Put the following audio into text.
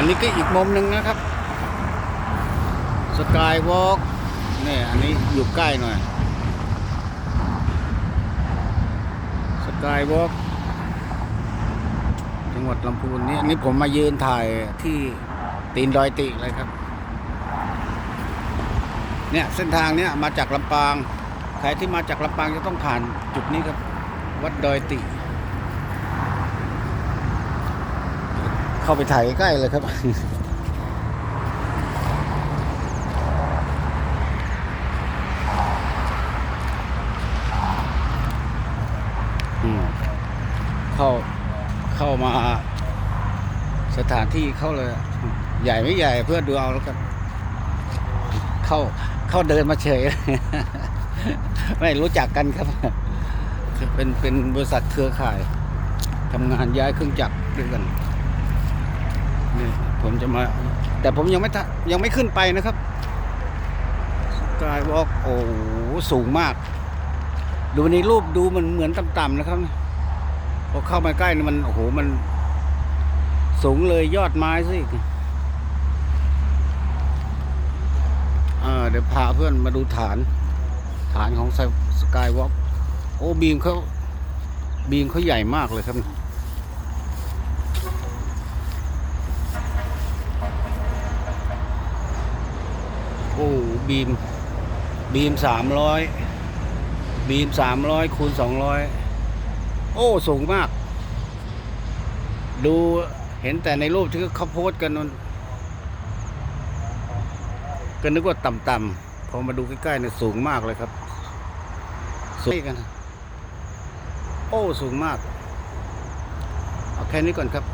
อันนี้ก็อีกมุมหนึ่งนะครับ สกายวอล์กเนี่ยอันนี้อยู่ใกล้หน่อย สกายวอล์กจังหวัดลำพูนนี่อันนี้ผมมายืนถ่ายที่ตีนดอยติเลยครับ เนี่ยเส้นทางเนี้ยมาจากลำปาง ใครที่มาจากลำปางจะต้องผ่านจุดนี้ครับ วัดดอยติ เข้าไปถ่ายใกล้ๆเลยครับอืมเข้าเข้ามาสถานที่เข้าเลยอะใหญ่ไม่ใหญ่เพื่อดูเอาแล้วกัน เข้าเข้าเดินมาเฉย ไม่รู้จักกันครับ เป็นเป็นบริษัทเครือข่ายทำงานย้ายเครื่องจักรด้วยกันนี่ ผมจะมา แต่ผมยังไม่ทะยังไม่ขึ้นไปนะครับกายวอล์กโอ้สูงมาก ดูในรูปดูมันเหมือนต่ำๆนะครับพอเข้ามาใกล้นี่มันโอ้โหมัน สูงเลยยอดไม้สิอ่าเดี๋ยวพาเพื่อนมาดูฐาน ฐานของสกายวอล์กโอ้บีมเขาบีมเขาใหญ่มากเลยครับ อ้บีม บีมสามร้อยบีมสามร้อยคูณสองร้อยโอ้ สูงมาก ดูเห็นแต่ในรูปที่เขาโพสกันนั่นก็นึกว่าต่ำๆพอมาดูใกล้ๆเนี่ยสูงมากเลยครับ สูงกัน โอ้ สูงมาก เอาแค่นี้ก่อนครับ